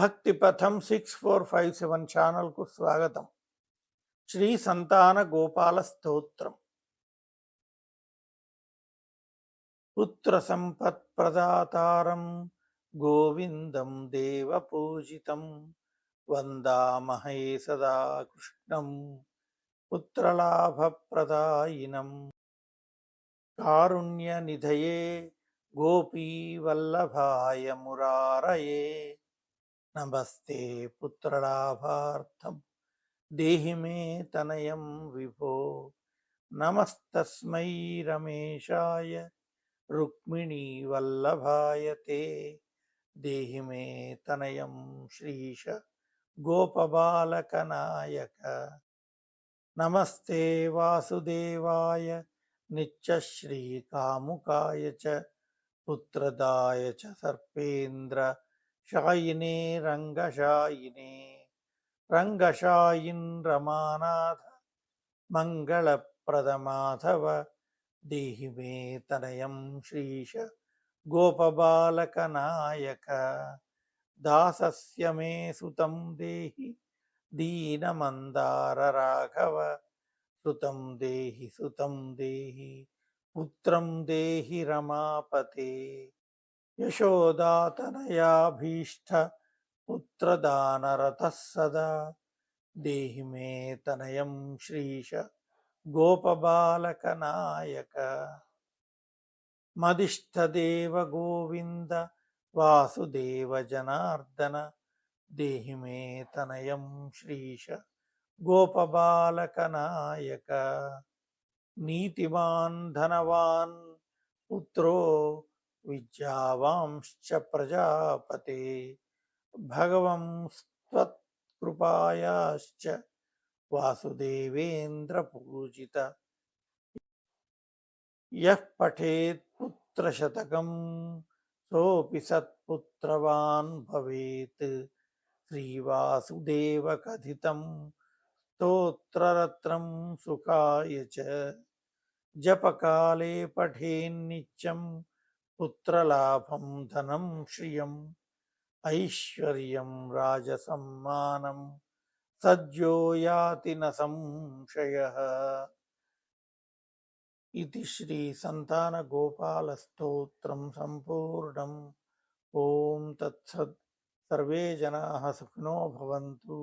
భక్తి పథం six four five seven ఛానల్కు స్వాగతం. శ్రీ సంతాన గోపాల స్తోత్రం. పుత్ర సంపత్ ప్రదాతారం గోవిందం దేవ పూజితం. వందామహే సదా కృష్ణం పుత్రలాభప్రదాయినం. కారుణ్య నిధయే గోపీ వల్లభాయ మురారయే. నమస్తే పుత్రలాభార్థం. దేహి మే తనయం విభో. నమస్తస్మై రమేశాయ. రుక్మిణీ వల్లభాయ తే. దేహి మే తనయం శ్రీష గోపబాలకనాయక. నమస్తే వాసుదేవాయ. నిత్యశ్రీకాముకాయ చ. పుత్రదాయ చ. సర్పేంద్ర శాయినే రంగశాయినే రంగశాయిన్ రమానాథ మంగళప్రదమాధవ దేహి మే తనయం శ్రీశ గోపబాలకనాయక దాసస్య మే సుతం దేహి దీనమందార రాఘవ సుతం దేహి సుతం దేహి పుత్రం దేహి రమాపతే యశోదాతనయాభీష్ట పుత్రదానరతः సదా దేహి మే తనయం శ్రీశ గోపబాలకనాయక మదిష్టదేవ గోవింద వాసుదేవ జనార్దన దేహి మే తనయం శ్రీశ గోపబాలకనాయక నీతివాన్ ధనవాన్ పుత్రో విద్యావాంశ్చ ప్రజాపతి భగవంస్త్వత్కృపాయాశ్చ వాసుదేవేంద్ర పూజిత యః పఠేత్ పుత్రశతకం సోపి సత్పుత్రవాన్ భవేత్. శ్రీవాసుదేవ కథితం స్తోత్రరత్నం సుఖాయ చ. జపకాలే పఠేన్నిత్యం పుత్రలాభం ధనం శ్రియం ఐశ్వర్యం రాజసమ్మానం సజ్జో యాతి న సంశయ. ఇది శ్రీ సంతాన గోపాల స్తోత్రం సంపూర్ణం. ఓం తత్సత్. సర్వే జనా సుఖినో భవంతు.